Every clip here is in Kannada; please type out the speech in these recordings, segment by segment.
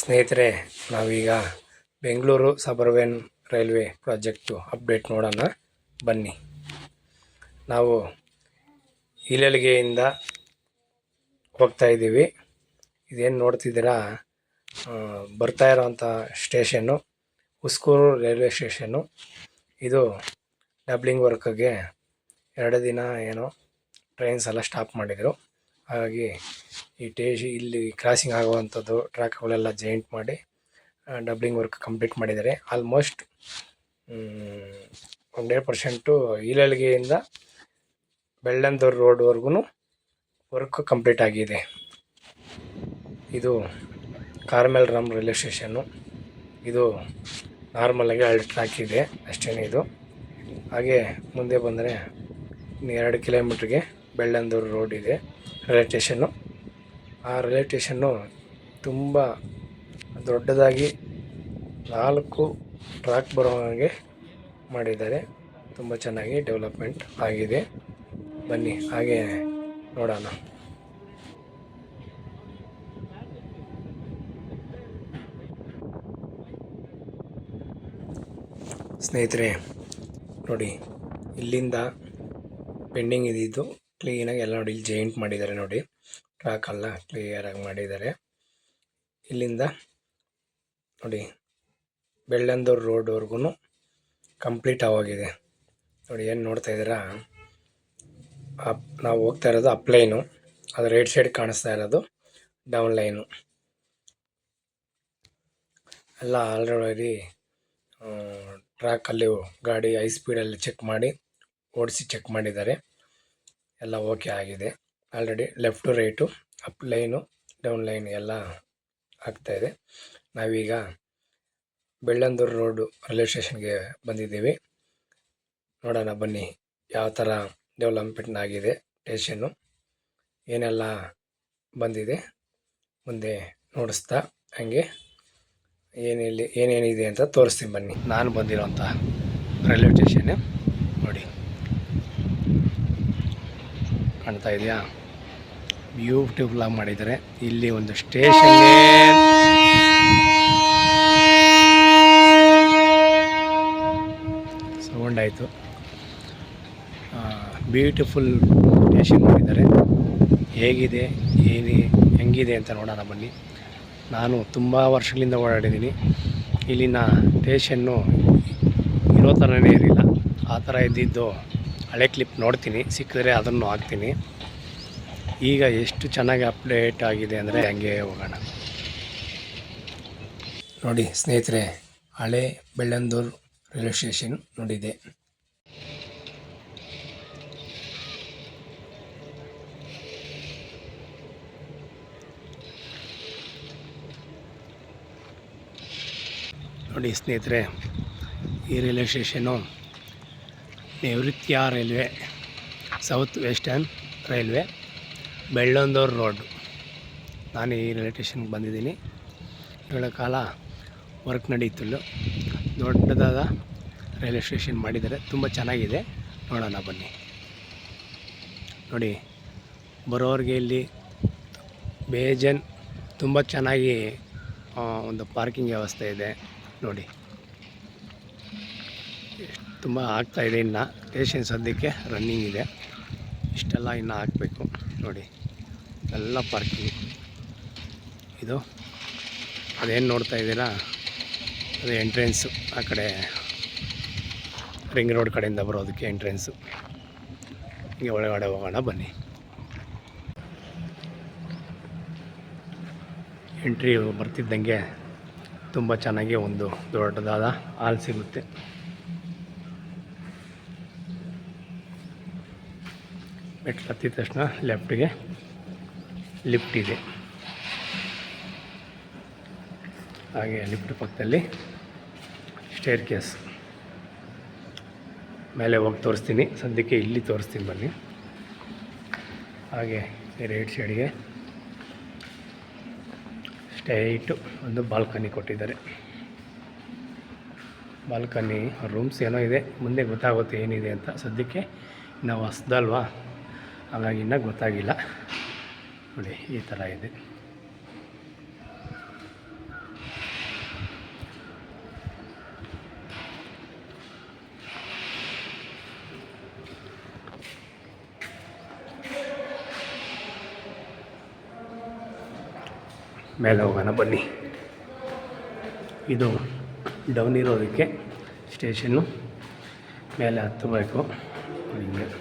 ಸ್ನೇಹಿತರೆ, ನಾವೀಗ Bengaluru suburban railway project update ನೋಡೋಣ. ಬನ್ನಿ. ನಾವು ಇಲಲಿಗೆಯಿಂದ ಹೋಗ್ತಾ ಇದ್ದೀವಿ. ಇದೇನು ನೋಡ್ತಿದ್ದೀರಾ? ಬರ್ತಾ ಇರೋವಂಥ ಸ್ಟೇಷನ್ನು ಉಸ್ಕೂರು ರೈಲ್ವೆ ಸ್ಟೇಷನ್ನು. ಇದು ಡಬ್ಲಿಂಗ್ ವರ್ಕ್ಗೆ ಎರಡು ದಿನ ಏನೋ ಟ್ರೈನ್ಸ್ ಎಲ್ಲ ಸ್ಟಾಪ್ ಮಾಡಿದರು. ಹಾಗಾಗಿ ಈ ಟೇಜ್ ಇಲ್ಲಿ ಕ್ರಾಸಿಂಗ್ ಆಗುವಂಥದ್ದು ಟ್ರ್ಯಾಕ್ಗಳೆಲ್ಲ ಜಾಯಿಂಟ್ ಮಾಡಿ ಡಬ್ಲಿಂಗ್ ವರ್ಕ್ ಕಂಪ್ಲೀಟ್ ಮಾಡಿದ್ದಾರೆ. ಆಲ್ಮೋಸ್ಟ್ ಹಂಡ್ರೆಡ್ ಪರ್ಸೆಂಟು ಈಲಳಿಗೆಯಿಂದ ಬೆಳ್ಳಂದೂರು ರೋಡ್ವರೆಗೂ ವರ್ಕ್ ಕಂಪ್ಲೀಟ್ ಆಗಿದೆ. ಇದು ಕಾರ್ಮೆಲ್ ರಾಮ್ ರೈಲ್ವೆ ಸ್ಟೇಷನ್ನು ಇದು ನಾರ್ಮಲಾಗಿ ಎರಡು ಟ್ರ್ಯಾಕ್ ಇದೆ ಅಷ್ಟೇ ಇದು. ಹಾಗೆ ಮುಂದೆ ಬಂದರೆ ಇನ್ನು ಎರಡು ಕಿಲೋಮೀಟ್ರಿಗೆ ಬೆಳ್ಳಂದೂರು ರೋಡ್ ಇದೆ ರೈಲ್ವೆ ಸ್ಟೇಷನ್ನು ಆ ರೈಲ್ವೆ ಸ್ಟೇಷನ್ನು ತುಂಬ ದೊಡ್ಡದಾಗಿ ನಾಲ್ಕು ಟ್ರ್ಯಾಕ್ ಬರೋ ಹಾಗೆ ಮಾಡಿದ್ದಾರೆ. ತುಂಬ ಚೆನ್ನಾಗಿ ಡೆವಲಪ್ಮೆಂಟ್ ಆಗಿದೆ. ಬನ್ನಿ, ಹಾಗೆ ನೋಡೋಣ. ಸ್ನೇಹಿತರೆ, ನೋಡಿ, ಇಲ್ಲಿಂದ ಪೆಂಡಿಂಗ್ ಇದ್ದಿದ್ದು ಕ್ಲೀನಾಗಿ ಎಲ್ಲ ನೋಡಿ, ಇಲ್ಲಿ ಜಾಯಿಂಟ್ ಮಾಡಿದ್ದಾರೆ ನೋಡಿ. ಟ್ರ್ಯಾಕ್ ಎಲ್ಲ ಕ್ಲಿಯರಾಗಿ ಮಾಡಿದ್ದಾರೆ. ಇಲ್ಲಿಂದ ನೋಡಿ, ಬೆಳ್ಳಂದೂರು ರೋಡ್ವರೆಗೂ ಕಂಪ್ಲೀಟ್ ಆಗೋಗಿದೆ. ನೋಡಿ, ಏನು ನೋಡ್ತಾ ಇದ್ದೀರಾ? ಅಪ್, ನಾವು ಹೋಗ್ತಾ ಇರೋದು ಅಪ್ ಲೈನು. ಅದು ರೈಟ್ ಸೈಡ್ ಕಾಣಿಸ್ತಾ ಇರೋದು ಡೌನ್ ಲೈನು. ಎಲ್ಲ ಆಲ್ರೆಡಿ ಟ್ರ್ಯಾಕಲ್ಲಿ ಗಾಡಿ ಹೈ ಸ್ಪೀಡಲ್ಲಿ ಚೆಕ್ ಮಾಡಿ, ಓಡಿಸಿ ಚೆಕ್ ಮಾಡಿದ್ದಾರೆ. ಎಲ್ಲ ಓಕೆ ಆಗಿದೆ. Already left right up line down line ಎಲ್ಲ ಆಗ್ತಾಯಿದೆ ನಾವೀಗ ಬೆಳ್ಳಂದೂರು ರೋಡು ರೈಲ್ವೆ ಸ್ಟೇಷನ್ಗೆ ಬಂದಿದ್ದೀವಿ. ನೋಡೋಣ ಬನ್ನಿ ಯಾವ ಥರ ಡೆವಲಪ್ಮೆಂಟ್ ಆಗಿದೆ ಸ್ಟೇಷನ್ನು ಏನೆಲ್ಲ ಬಂದಿದೆ ಮುಂದೆ ನೋಡಿಸ್ತಾ ಹಂಗೆ. ಏನಿಲ್ಲಿ, ಏನೇನಿದೆ ಅಂತ ತೋರಿಸ್ತೀನಿ ಬನ್ನಿ. ನಾನು ಬಂದಿರೋಂಥ ರೈಲ್ವೆ ಸ್ಟೇಷನ್ ನೋಡಿ. ಕಾಣ್ತಾ ಇದೆಯಾ? ಬ್ಯೂಟಿಫುಲ್ ಆಗಿ ಮಾಡಿದ್ದಾರೆ. ಇಲ್ಲಿ ಒಂದು ಸ್ಟೇಷನ್ ಸೌಂಡ್ ಆಯಿತು. ಬ್ಯೂಟಿಫುಲ್ ಸ್ಟೇಷನ್ ಮಾಡಿದ್ದಾರೆ. ಹೇಗಿದೆ ಏನಿ ಹೆಂಗಿದೆ ಅಂತ ನೋಡೋಣ ಬನ್ನಿ. ನಾನು ತುಂಬ ವರ್ಷಗಳಿಂದ ಓಡಾಡಿದ್ದೀನಿ. ಇಲ್ಲಿನ ಸ್ಟೇಷನ್ನು ಇರೋ ಥರನೇ ಇರಲಿಲ್ಲ. ಆ ಥರ ಇದ್ದಿದ್ದು ಹಳೆ ಕ್ಲಿಪ್ ನೋಡ್ತೀನಿ. ಸಿಕ್ಕಿದ್ರೆ ಅದನ್ನು ಹಾಕ್ತೀನಿ. ಈಗ ಎಷ್ಟು ಚೆನ್ನಾಗಿ ಅಪ್ಡೇಟ್ ಆಗಿದೆ ಅಂದರೆ ಹಂಗೆ ಹೋಗೋಣ. ನೋಡಿ ಸ್ನೇಹಿತರೆ ಹಳೆ ಬೆಳ್ಳಂದೂರು ರೈಲ್ವೆ ಸ್ಟೇಷನ್ ನೋಡಿದೆ. ನೋಡಿ ಸ್ನೇಹಿತರೆ ಈ ರೈಲ್ವೆ ಸ್ಟೇಷನ್ನು ನಿವೃತ್ತಿಯ railway south western railway Bellandur road. ನಾನು ಈ ರೈಲ್ವೆ ಸ್ಟೇಷನ್ಗೆ ಬಂದಿದ್ದೀನಿ. ಏಳ ಕಾಲ ವರ್ಕ್ ನಡೀತು ದೊಡ್ಡದಾದ ರೈಲ್ವೆ ಸ್ಟೇಷನ್ ಮಾಡಿದ್ದಾರೆ. ತುಂಬ ಚೆನ್ನಾಗಿದೆ. ನೋಡೋಣ ಬನ್ನಿ. ನೋಡಿ, ಬರೋರಿಗೆ ಇಲ್ಲಿ ಬೇಜನ್ ತುಂಬ ಚೆನ್ನಾಗಿ ಒಂದು ಪಾರ್ಕಿಂಗ್ ವ್ಯವಸ್ಥೆ ಇದೆ. ನೋಡಿ. ತುಂಬ ಆಗ್ತಾಯಿದೆ ಇನ್ನು. ಸ್ಟೇಷನ್ ಸದ್ಯಕ್ಕೆ ರನ್ನಿಂಗ್ ಇದೆ. ಇಷ್ಟೆಲ್ಲ ಇನ್ನು ಹಾಕಬೇಕು ನೋಡಿ. ಎಲ್ಲ ಪಾರ್ಕಿಂಗ್ ಇದು, ಅದೇನು ನೋಡ್ತಾ ಇದ್ದೀರಾ? ಅದು ಎಂಟ್ರೆನ್ಸು ಆ ಕಡೆ ರಿಂಗ್ ರೋಡ್ ಕಡೆಯಿಂದ ಬರೋದಕ್ಕೆ ಎಂಟ್ರೆನ್ಸು ಹೀಗೆ ಒಳಗಡೆ ಹೋಗೋಣ ಬನ್ನಿ. ಎಂಟ್ರಿ ಬರ್ತಿದ್ದಂಗೆ ತುಂಬ ಚೆನ್ನಾಗಿ ಒಂದು ದೊಡ್ಡದಾದ ಹಾಲ್ ಸಿಗುತ್ತೆ. ಮೆಟ್ಲು ಹತ್ತಿದ ತಕ್ಷಣ ಲೆಫ್ಟ್ಗೆ ಲಿಫ್ಟ್ ಇದೆ. ಹಾಗೆ ಲಿಫ್ಟ್ ಪಕ್ಕದಲ್ಲಿ ಸ್ಟೇರ್ ಕೇಸ್ ಮೇಲೆ ಹೋಗಿ ತೋರಿಸ್ತೀನಿ. ಸದ್ಯಕ್ಕೆ ಇಲ್ಲಿ ತೋರಿಸ್ತೀನಿ ಬನ್ನಿ. ಹಾಗೆ ರೈಟ್ ಸೈಡ್ಗೆ ಸ್ಟೈಟು ಒಂದು ಬಾಲ್ಕನಿ ಕೊಟ್ಟಿದ್ದಾರೆ. ಬಾಲ್ಕನಿ ರೂಮ್ಸ್ ಏನೋ ಇದೆ. ಮುಂದೆ ಗೊತ್ತಾಗುತ್ತೆ ಏನಿದೆ ಅಂತ. ಸದ್ಯಕ್ಕೆ ನಾವು ಹೊಸ್ದಲ್ವಾ? ಹಾಗಾಗಿ ಇನ್ನೂ ಗೊತ್ತಾಗಿಲ್ಲ. ನೋಡಿ ಈ ಥರ ಇದೆ. ಮೇಲೆ ಹೋಗೋಣ ಬನ್ನಿ. ಇದು ಡೌನ್ ಇರೋದಕ್ಕೆ ಸ್ಟೇಷನ್ನು. ಮೇಲೆ ಹತ್ತಬೇಕು. ಹಿಂಗೆ.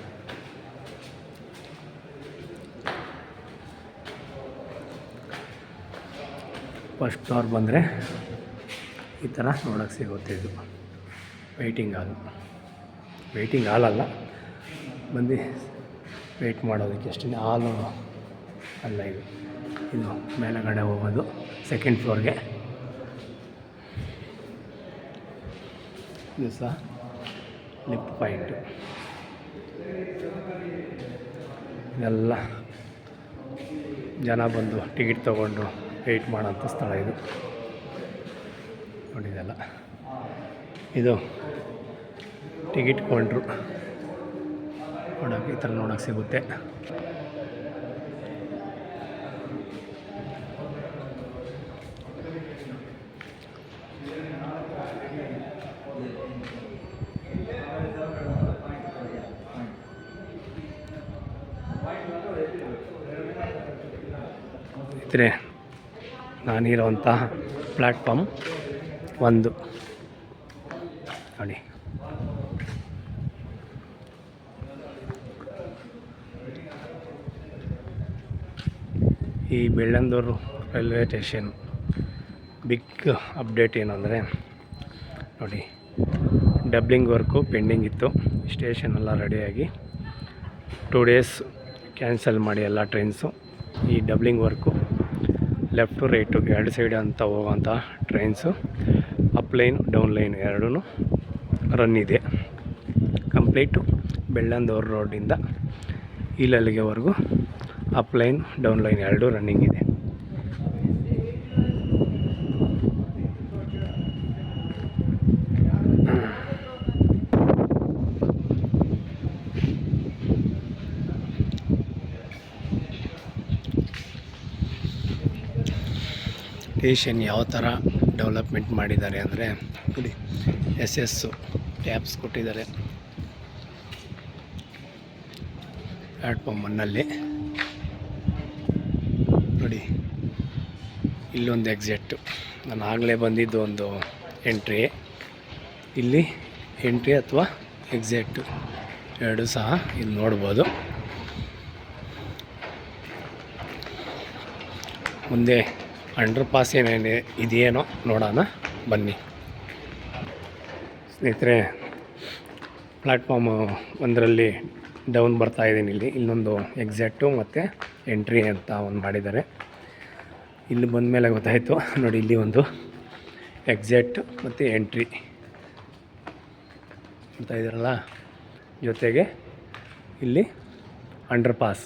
ಫಸ್ಟ್ ಫ್ಲೋರ್ ಬಂದರೆ ಈ ಥರ ನೋಡೋಕ್ಕೆ ಸಿಗುತ್ತೆ ಇದು. ವೆಯ್ಟಿಂಗ್ ಹಾಲು ವೆಯ್ಟಿಂಗ್ ಹಾಲಲ್ಲ ಬಂದು ವೆಯ್ಟ್ ಮಾಡೋದಕ್ಕೆ ಅಷ್ಟೇ ಹಾಲು ಅಲ್ಲ ಇದು. ಇದು ಮೇಲಗಡೆ ಹೋಗೋದು ಸೆಕೆಂಡ್ ಫ್ಲೋರ್ಗೆ ಇದು ಸಹ ಲಿಫ್ಟ್ ಪಾಯಿಂಟು ಇದೆಲ್ಲ ಜನ ಬಂದು ಟಿಕೆಟ್ ತೊಗೊಂಡು ವೆಯ್ಟ್ ಮಾಡೋಂಥ ಸ್ಥಳ ಇದು. ನೋಡಿದೆಲ್ಲ ಇದು ಟಿಕೆಟ್ ಕೌಂಟ್ರು ನೋಡೋಕೆ ಈ ಥರ ನೋಡೋಕೆ ಸಿಗುತ್ತೆ. ಇದ್ರೆ ನಾನಿರೋಂತಹ ಪ್ಲ್ಯಾಟ್ಫಾರ್ಮ್ ಒಂದು. ನೋಡಿ. ಈ Bellandur railway station big update ಏನಂದರೆ ನೋಡಿ, ಡಬ್ಲಿಂಗ್ ವರ್ಕು ಪೆಂಡಿಂಗ್ ಇತ್ತು. ಸ್ಟೇಷನ್ ಎಲ್ಲ ರೆಡಿಯಾಗಿ ಟೂ ಡೇಸ್ ಕ್ಯಾನ್ಸಲ್ ಮಾಡಿ ಎಲ್ಲ ಟ್ರೈನ್ಸು. ಈ ಡಬ್ಲಿಂಗ್ ವರ್ಕು ಲೆಫ್ಟು ರೈಟು ಎರಡು ಸೈಡ್ ಅಂತ ಹೋಗುವಂಥ trains up line down line ಎರಡೂ ರನ್ ಇದೆ. ಕಂಪ್ಲೀಟು ಬೆಳ್ಳಂದೂರು ರೋಡಿಂದ ಇಲ್ಲಲ್ಲಿಗೆವರೆಗೂ ಅಪ್ ಲೈನ್ ಡೌನ್ ಲೈನ್ ಎರಡೂ ರನ್ನಿಂಗ್ ಇದೆ. ಸ್ಟೇಷನ್ ಯಾವ ಥರ ಡೆವಲಪ್ಮೆಂಟ್ ಮಾಡಿದ್ದಾರೆ ಅಂದರೆ ನೋಡಿ ಎಸ್ ಎಸ್ಸು ಟ್ಯಾಬ್ಸ್ ಕೊಟ್ಟಿದ್ದಾರೆ. ಪ್ಲ್ಯಾಟ್ಫಾರ್ಮ್ ಒನ್ನಲ್ಲಿ ನೋಡಿ, ಇಲ್ಲೊಂದು ಎಕ್ಸಿಟ್ಟು ನಾನು ಆಗಲೇ ಬಂದಿದ್ದು ಒಂದು ಎಂಟ್ರಿ ಇಲ್ಲಿ ಎಂಟ್ರಿ ಅಥವಾ ಎಕ್ಸಿಟ್ಟು ಎರಡು ಸಹ ಇಲ್ಲಿ ನೋಡ್ಬೋದು. ಮುಂದೆ ಅಂಡರ್ ಪಾಸ್ ಏನೇನು ಇದೆಯೇನೋ ನೋಡೋಣ, ಬನ್ನಿ. ಸ್ನೇಹಿತರೆ ಪ್ಲ್ಯಾಟ್ಫಾರ್ಮ್ ಒಂದರಲ್ಲಿ ಡೌನ್ ಬರ್ತಾ ಇದ್ದೀನಿ ಇಲ್ಲಿ. ಇಲ್ಲೊಂದು ಎಕ್ಸಾಕ್ಟು ಮತ್ತು ಎಂಟ್ರಿ ಅಂತ ಒಂದು ಮಾಡಿದ್ದಾರೆ. ಇಲ್ಲಿ ಬಂದ ಮೇಲೆ ಗೊತ್ತಾಯಿತು. ನೋಡಿ, ಇಲ್ಲಿ ಒಂದು ಎಕ್ಸಾಕ್ಟ್ ಮತ್ತು ಎಂಟ್ರಿ ಅಂತ ಇದ್ದಾರಲ್ಲ ಜೊತೆಗೆ ಇಲ್ಲಿ ಅಂಡರ್ ಪಾಸ್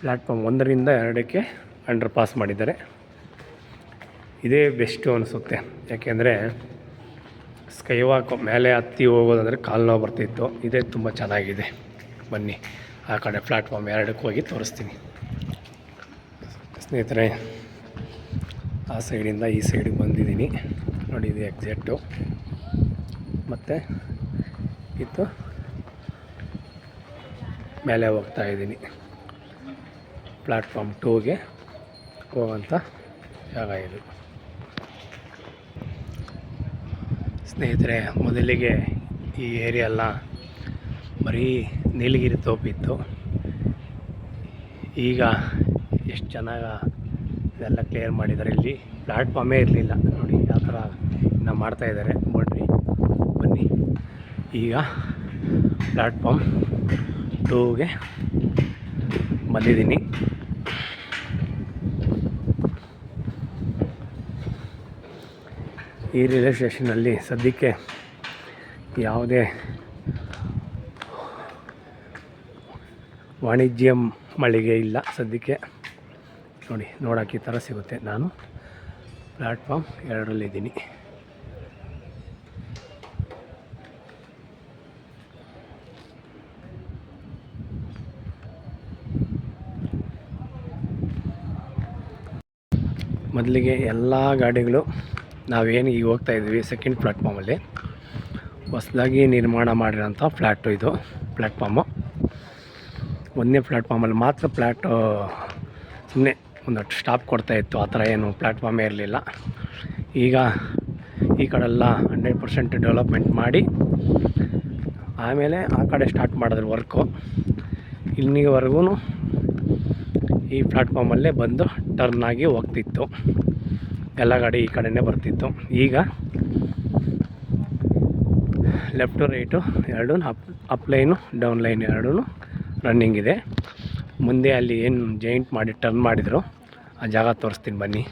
ಪ್ಲ್ಯಾಟ್ಫಾರ್ಮ್ ಒಂದರಿಂದ ಎರಡಕ್ಕೆ ಅಂಡರ್ ಪಾಸ್ ಮಾಡಿದ್ದಾರೆ. ಇದೇ ಬೆಸ್ಟು ಅನಿಸುತ್ತೆ. ಯಾಕೆಂದರೆ ಸ್ಕೈ ವಾಕ್ ಮೇಲೆ ಹತ್ತಿ ಹೋಗೋದಂದರೆ ಕಾಲು ನೋವು ಬರ್ತಿತ್ತು. ಇದೇ ತುಂಬ ಚೆನ್ನಾಗಿದೆ. ಬನ್ನಿ, ಆ ಕಡೆ ಪ್ಲ್ಯಾಟ್ಫಾರ್ಮ್ ಎರಡಕ್ಕೆ ಹೋಗಿ ತೋರಿಸ್ತೀನಿ. ಸ್ನೇಹಿತರೆ, ಆ ಸೈಡಿಂದ ಈ ಸೈಡಿಗೆ ಬಂದಿದ್ದೀನಿ. ನೋಡಿ, ಇದು ಎಕ್ಸಾಕ್ಟು ಮತ್ತು ಇತ್ತು ಮೇಲೆ ಹೋಗ್ತಾ ಇದ್ದೀನಿ. ಪ್ಲ್ಯಾಟ್ಫಾರ್ಮ್ ಟೂಗೆ. ಹೋಗೋಂಥ ಜಾಗ ಇದು ಸ್ನೇಹಿತರೆ, ಮೊದಲಿಗೆ ಈ ಏರಿಯಾ ಬರೀ ನೀಲಗಿರಿ ತೋಪಿತ್ತು ಈಗ ಎಷ್ಟು ಚೆನ್ನಾಗಿ ಇದೆಲ್ಲ ಕ್ಲಿಯರ್ ಮಾಡಿದ್ದಾರೆ. ಇಲ್ಲಿ ಪ್ಲ್ಯಾಟ್ಫಾರ್ಮೇ ಇರಲಿಲ್ಲ. ನೋಡಿ, ಯಾವ ಥರ ಇನ್ನು ಮಾಡ್ತಾಯಿದ್ದಾರೆ ನೋಡ್ರಿ, ಬನ್ನಿ. ಈಗ ಪ್ಲ್ಯಾಟ್ಫಾರ್ಮ್ ಟೂಗೆ ಬಂದಿದ್ದೀನಿ. ಈ ರೈಲ್ವೆ ಸ್ಟೇಷನಲ್ಲಿ ಸದ್ಯಕ್ಕೆ ಯಾವುದೇ ವಾಣಿಜ್ಯ ಮಳಿಗೆ ಇಲ್ಲ ಸದ್ಯಕ್ಕೆ. ನೋಡಿ ನೋಡೋಕೆ ಈ ಥರ ಸಿಗುತ್ತೆ. ನಾನು ಪ್ಲ್ಯಾಟ್ಫಾರ್ಮ್ ಎರಡರಲ್ಲಿದ್ದೀನಿ. ಮೊದಲಿಗೆ ಎಲ್ಲ ಗಾಡಿಗಳು ನಾವೇನು ಈಗ ಹೋಗ್ತಾ ಇದ್ದೀವಿ ಸೆಕೆಂಡ್ ಪ್ಲ್ಯಾಟ್ಫಾರ್ಮಲ್ಲಿ ಹೊಸದಾಗಿ ನಿರ್ಮಾಣ ಮಾಡಿರೋಂಥ ಫ್ಲ್ಯಾಟು ಇದು ಪ್ಲ್ಯಾಟ್ಫಾರ್ಮು ಒಂದನೇ ಪ್ಲ್ಯಾಟ್ಫಾರ್ಮಲ್ಲಿ ಮಾತ್ರ ಫ್ಲ್ಯಾಟು ಸುಮ್ಮನೆ ಒಂದು ಸ್ಟಾಪ್ ಕೊಡ್ತಾ ಇತ್ತು, ಆ ಥರ ಏನು ಪ್ಲ್ಯಾಟ್ಫಾರ್ಮೇ ಇರಲಿಲ್ಲ. ಈಗ ಈ ಕಡೆಲ್ಲ ಹಂಡ್ರೆಡ್ ಪರ್ಸೆಂಟ್ ಡೆವಲಪ್ಮೆಂಟ್ ಮಾಡಿ, ಆಮೇಲೆ ಆ ಕಡೆ ಸ್ಟಾರ್ಟ್ ಮಾಡಿದ್ರು ವರ್ಕು ಇಲ್ಲಿವರೆಗೂ ಈ ಪ್ಲ್ಯಾಟ್ಫಾರ್ಮಲ್ಲೇ ಬಂದು ಟರ್ನ್ ಆಗಿ ಹೋಗ್ತಿತ್ತು. ಎಲ್ಲ ಗಾಡಿ ಈ ಕಡೆನೇ ಬರ್ತಿತ್ತು. ಈಗ ಲೆಫ್ಟು ರೈಟು ಎರಡು up up line down line ಎರಡೂ ರನ್ನಿಂಗ್ ಇದೆ. ಮುಂದೆ ಅಲ್ಲಿ ಏನು ಜಾಯಿಂಟ್ ಮಾಡಿ ಟರ್ನ್ ಮಾಡಿದ್ರು ಆ ಜಾಗ ತೋರಿಸ್ತೀನಿ ಬನ್ನಿ.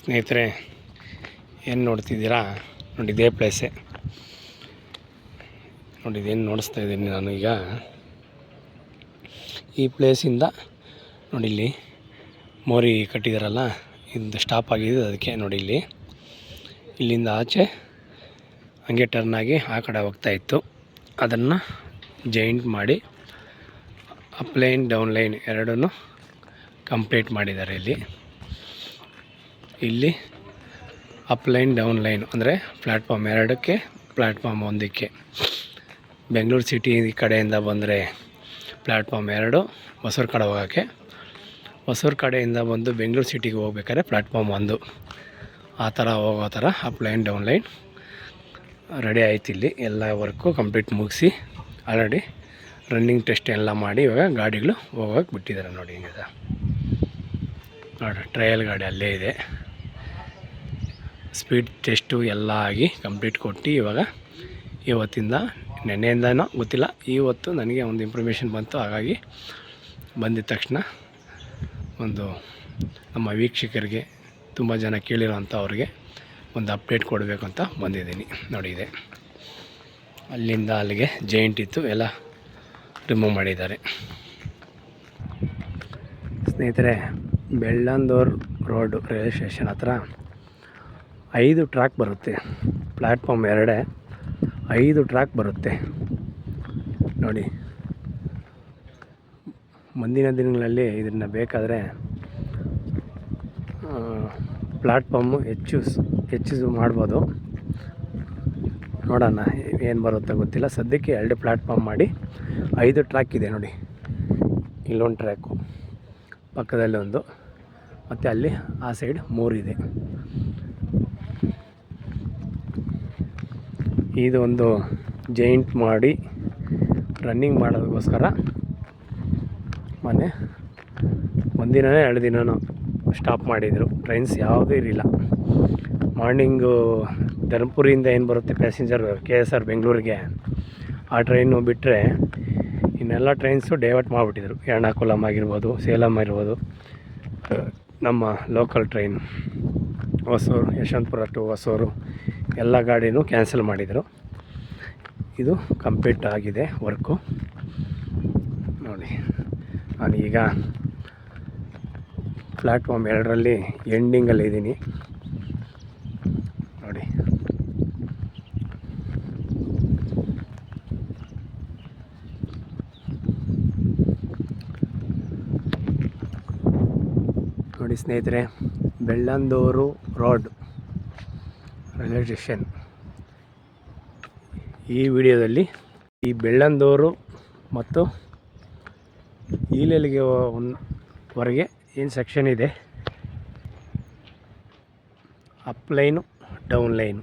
ಸ್ನೇಹಿತರೆ, ಏನು ನೋಡ್ತಿದ್ದೀರಾ? ನೋಡಿ ಇದೇ ಪ್ಲೇಸೆ ನೋಡಿ ಇದೇನು ನೋಡಿಸ್ತಾ ಇದ್ದೀನಿ ನಾನು ಈಗ. ಈ ಪ್ಲೇಸಿಂದ ನೋಡಿ ಇಲ್ಲಿ. ಮೋರಿ ಕಟ್ಟಿದಾರಲ್ಲ, ಇದು ಸ್ಟಾಪ್ ಆಗಿದೆ ಅದಕ್ಕೆ ನೋಡಿ ಇಲ್ಲಿ. ಇಲ್ಲಿಂದ ಆಚೆ ಹಂಗೆ ಟರ್ನ್ ಆಗಿ ಆ ಕಡೆ ಹೋಗ್ತಾ ಇತ್ತು. ಅದನ್ನು ಜಾಯಿಂಟ್ ಮಾಡಿ ಅಪ್ ಲೈನ್ ಡೌನ್ ಲೈನ್ ಎರಡನ್ನು ಕಂಪ್ಲೀಟ್ ಮಾಡಿದ್ದಾರೆ ಇಲ್ಲಿ. ಇಲ್ಲಿ ಅಪ್ ಲೈನ್ ಡೌನ್ ಲೈನ್ ಅಂದರೆ ಪ್ಲ್ಯಾಟ್ಫಾರ್ಮ್ ಎರಡಕ್ಕೆ ಪ್ಲ್ಯಾಟ್ಫಾರ್ಮ್ ಒಂದಕ್ಕೆ. ಬೆಂಗಳೂರು ಸಿಟಿ ಕಡೆಯಿಂದ ಬಂದರೆ ಪ್ಲ್ಯಾಟ್ಫಾರ್ಮ್ ಎರಡು ಮೊಸರು ಕಡೆ ಹೋಗೋಕ್ಕೆ. ಹೊಸೂರು ಕಡೆಯಿಂದ ಬಂದು ಬೆಂಗಳೂರು ಸಿಟಿಗೆ ಹೋಗ್ಬೇಕಾದ್ರೆ ಪ್ಲ್ಯಾಟ್ಫಾರ್ಮ್ ಒಂದು. ಆ ಥರ ಹೋಗೋ ಥರ up line down line ready ಆಯ್ತು ಇಲ್ಲಿ. ಎಲ್ಲ ವರ್ಕು ಕಂಪ್ಲೀಟ್ ಮುಗಿಸಿ ಆಲ್ರೆಡಿ ರನ್ನಿಂಗ್ ಟೆಸ್ಟ್ ಎಲ್ಲ ಮಾಡಿ ಇವಾಗ ಗಾಡಿಗಳು ಹೋಗೋಕೆ ಬಿಟ್ಟಿದ್ದಾರೆ ನೋಡಿ ಹಿಂಗಿದೆ ನೋಡಿ ಟ್ರಯಲ್ ಗಾಡಿ ಅಲ್ಲೇ ಇದೆ. ಸ್ಪೀಡ್ ಟೆಸ್ಟು ಎಲ್ಲ ಆಗಿ ಕಂಪ್ಲೀಟ್ ಕೊಟ್ಟು ಇವಾಗ ಇವತ್ತಿಂದ, ನೆನ್ನೆಯಿಂದನೋ ಗೊತ್ತಿಲ್ಲ, ಇವತ್ತು ನನಗೆ ಒಂದು ಇನ್ಫಾರ್ಮೇಷನ್ ಬಂತು, ಹಾಗಾಗಿ ಬಂದಿದ ತಕ್ಷಣ ಒಂದು ನಮ್ಮ ವೀಕ್ಷಕರಿಗೆ ತುಂಬ ಜನ ಕೇಳಿರೋಂಥ ಅವ್ರಿಗೆ ಒಂದು ಅಪ್ಡೇಟ್ ಕೊಡಬೇಕು ಅಂತ ಬಂದಿದ್ದೀನಿ. ನೋಡಿ ಇದೆ. ಅಲ್ಲಿಂದ ಅಲ್ಲಿಗೆ ಜೈಂಟ್ ಇತ್ತು, ಎಲ್ಲ ರಿಮೂವ್ ಮಾಡಿದ್ದಾರೆ. ಸ್ನೇಹಿತರೆ, ಬೆಳ್ಳಂದೂರು ರೋಡ್ ರೈಲ್ವೆ ಸ್ಟೇಷನ್ ಹತ್ರ ಐದು ಟ್ರ್ಯಾಕ್ ಬರುತ್ತೆ. ಪ್ಲ್ಯಾಟ್ಫಾರ್ಮ್ ಎರಡೇ ಐದು ಟ್ರ್ಯಾಕ್ ಬರುತ್ತೆ. ನೋಡಿ ಮುಂದಿನ ದಿನಗಳಲ್ಲಿ ಇದನ್ನು ಬೇಕಾದರೆ ಪ್ಲ್ಯಾಟ್ಫಾರ್ಮು ಹೆಚ್ಚು ಹೆಚ್ಚು ಮಾಡ್ಬೋದು. ನೋಡೋಣ ಏನು ಬರುತ್ತೋ ಗೊತ್ತಿಲ್ಲ. ಸದ್ಯಕ್ಕೆ ಎರಡು ಪ್ಲ್ಯಾಟ್ಫಾರ್ಮ್ ಮಾಡಿ ಐದು ಟ್ರ್ಯಾಕ್ ಇದೆ ನೋಡಿ. ಇಲ್ಲೊಂದು ಟ್ರ್ಯಾಕು ಪಕ್ಕದಲ್ಲಿ ಒಂದು, ಮತ್ತು ಅಲ್ಲಿ ಆ ಸೈಡ್ ಮೂರಿದೆ ಇದು. ಒಂದು ಜೈಂಟ್ ಮಾಡಿ ರನ್ನಿಂಗ್ ಮಾಡೋದಕ್ಕೋಸ್ಕರ ಮೊನ್ನೆ ಒಂದಿನನೇ ಎರಡು ದಿನನೂ ಸ್ಟಾಪ್ ಮಾಡಿದರು. ಟ್ರೈನ್ಸ್ ಯಾವುದೂ ಇರಲಿಲ್ಲ. ಮಾರ್ನಿಂಗು ಧರ್ಮಪುರಿಯಿಂದ ಏನು ಬರುತ್ತೆ ಪ್ಯಾಸೆಂಜರ್ ಕೆ ಎಸ್ ಆರ್ ಬೆಂಗಳೂರಿಗೆ ಆ ಟ್ರೈನು ಬಿಟ್ಟರೆ ಇನ್ನೆಲ್ಲ ಟ್ರೈನ್ಸು ಡೈವರ್ಟ್ ಮಾಡಿಬಿಟ್ಟಿದ್ರು. ಎರ್ಣಾಕುಲಂ ಆಗಿರ್ಬೋದು ಸೇಲಂ ಆಗಿರ್ಬೋದು. ನಮ್ಮ local train Hosur, Yeshwanthpur to Hosur ಎಲ್ಲ ಗಾಡಿನೂ ಕ್ಯಾನ್ಸಲ್ ಮಾಡಿದರು. ಇದು ಕಂಪ್ಲೀಟ್ ಆಗಿದೆ ವರ್ಕು ನೋಡಿ. ನಾನು ಈಗ ಪ್ಲ್ಯಾಟ್ಫಾರ್ಮ್ ಎರಡರಲ್ಲಿ ಎಂಡಿಂಗಲ್ಲಿ ಇದ್ದೀನಿ. ನೋಡಿ. ನೋಡಿ ಸ್ನೇಹಿತರೆ, ಬೆಳ್ಳಂದೂರು ರೋಡ್ ರೈಲ್ವೆ ಸ್ಟೇಷನ್ ಈ ವಿಡಿಯೋದಲ್ಲಿ ಈ ಬೆಳ್ಳಂದೂರು ಮತ್ತು ಈಲೆಲ್ಗೆ ವರೆಗೆ ಏನು ಸೆಕ್ಷನ್ ಇದೆ? ಅಪ್ ಲೈನು ಡೌನ್ ಲೈನು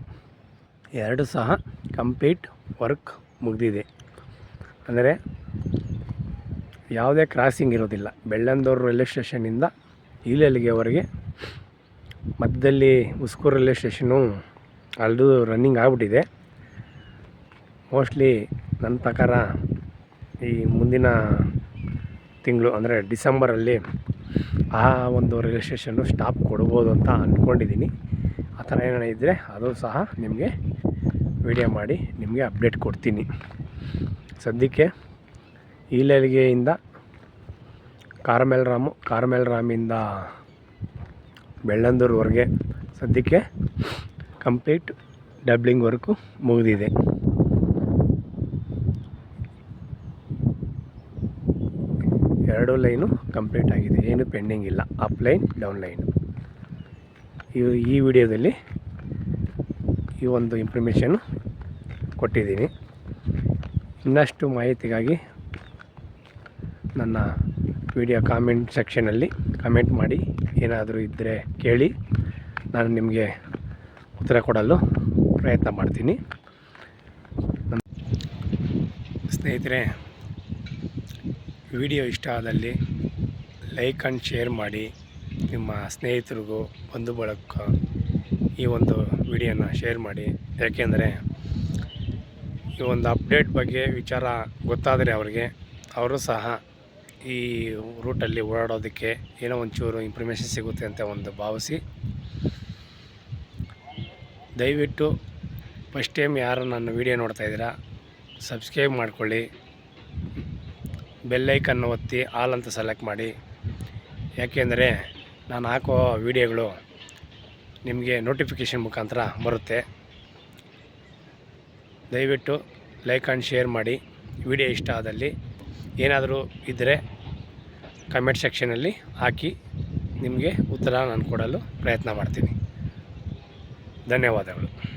ಎರಡು ಸಹ ಕಂಪ್ಲೀಟ್ ವರ್ಕ್ ಮುಗಿದಿದೆ. ಅಂದರೆ ಯಾವುದೇ ಕ್ರಾಸಿಂಗ್ ಇರೋದಿಲ್ಲ. ಬೆಳ್ಳಂದೂರು ರೈಲ್ವೆ ಸ್ಟೇಷನಿಂದ ಈಲೆಲ್ಗೆವರೆಗೆ ಮಧ್ಯದಲ್ಲಿ ಉಸ್ಕೂರು ರೈಲ್ವೆ ಸ್ಟೇಷನು ಅಲ್ಲೂ ರನ್ನಿಂಗ್ ಆಗಿಬಿಟ್ಟಿದೆ. ಮೋಸ್ಟ್ಲಿ ನನ್ನ ಪ್ರಕಾರ ಈ ಮುಂದಿನ ತಿಂಗಳು ಅಂದರೆ ಡಿಸೆಂಬರಲ್ಲಿ ಆ ಒಂದು ರೈಲ್ವೆ ಸ್ಟೇಷನ್ನು ಸ್ಟಾಪ್ ಕೊಡ್ಬೋದು ಅಂತ ಅಂದ್ಕೊಂಡಿದ್ದೀನಿ ಆ ಥರ ಏನಾರ ಇದ್ದರೆ ಅದು ಸಹ ನಿಮಗೆ ವಿಡಿಯೋ ಮಾಡಿ, ನಿಮಗೆ ಅಪ್ಡೇಟ್ ಕೊಡ್ತೀನಿ. ಸದ್ಯಕ್ಕೆ ಈಲೆಲ್ಗೆಯಿಂದ ಕಾರ್ಮೆಲ್ ರಾಮು ಕಾರ್ಮೆಲ್ ರಾಮಿಂದ ಬೆಳ್ಳಂದೂರ್ವರೆಗೆ ಸದ್ಯಕ್ಕೆ ಕಂಪ್ಲೀಟ್ ಡಬ್ಲಿಂಗ್ ವರ್ಕು ಮುಗಿದಿದೆ. ಎರಡು ಲೈನು ಕಂಪ್ಲೀಟ್ ಆಗಿದೆ. ಏನು ಪೆಂಡಿಂಗ್ ಇಲ್ಲ. Up line, down line. ಇವು ಈ ವಿಡಿಯೋದಲ್ಲಿ ಈ ಒಂದು ಇನ್ಫರ್ಮೇಷನ್ನು ಕೊಟ್ಟಿದ್ದೀನಿ. ಇನ್ನಷ್ಟು ಮಾಹಿತಿಗಾಗಿ ನನ್ನ ವಿಡಿಯೋ ಕಾಮೆಂಟ್ ಸೆಕ್ಷನಲ್ಲಿ ಕಮೆಂಟ್ ಮಾಡಿ. ಏನಾದರೂ ಇದ್ದರೆ ಕೇಳಿ. ನಾನು ನಿಮಗೆ ಉತ್ತರ ಕೊಡಲು ಪ್ರಯತ್ನ ಮಾಡ್ತೀನಿ. ಸ್ನೇಹಿತರೆ ವಿಡಿಯೋ ಇಷ್ಟ ಆದಲ್ಲಿ ಲೈಕ್ ಆ್ಯಂಡ್ ಶೇರ್ ಮಾಡಿ ನಿಮ್ಮ ಸ್ನೇಹಿತರಿಗೂ ಬಂಧು ಬಳಕ ಈ ಒಂದು ವಿಡಿಯೋನ ಶೇರ್ ಮಾಡಿ. ಯಾಕೆಂದರೆ ಈ ಒಂದು ಅಪ್ಡೇಟ್ ಬಗ್ಗೆ ವಿಚಾರ ಗೊತ್ತಾದರೆ ಅವರಿಗೆ, ಅವರು ಸಹ ಈ ರೂಟಲ್ಲಿ ಓಡಾಡೋದಕ್ಕೆ ಏನೋ ಒಂಚೂರು ಇನ್ಫಾರ್ಮೇಷನ್ ಸಿಗುತ್ತೆ ಅಂತ ಒಂದು ಭಾವಿಸಿ. ದಯವಿಟ್ಟು ಫಸ್ಟ್ ಟೈಮ್ ಯಾರು ನನ್ನ ವಿಡಿಯೋ ನೋಡ್ತಾ ಇದ್ದೀರಾ ಸಬ್ಸ್ಕ್ರೈಬ್ ಮಾಡ್ಕೊಳ್ಳಿ. ಬೆಲ್ಲೈಕನ್ನು ಒತ್ತಿ ಆಲ್ ಅಂತ ಸೆಲೆಕ್ಟ್ ಮಾಡಿ. ಯಾಕೆಂದರೆ ನಾನು ಹಾಕೋ ವಿಡಿಯೋಗಳು ನಿಮಗೆ ನೋಟಿಫಿಕೇಷನ್ ಮುಖಾಂತರ ಬರುತ್ತೆ. ದಯವಿಟ್ಟು ಲೈಕ್ ಆ್ಯಂಡ್ ಶೇರ್ ಮಾಡಿ. ವಿಡಿಯೋ ಇಷ್ಟ ಆದಲ್ಲಿ ಏನಾದರೂ ಇದ್ದರೆ ಕಮೆಂಟ್ ಸೆಕ್ಷನಲ್ಲಿ ಹಾಕಿ ನಿಮಗೆ ಉತ್ತರ ನಾನು ಕೊಡಲು ಪ್ರಯತ್ನ ಮಾಡ್ತೀನಿ. ಧನ್ಯವಾದಗಳು.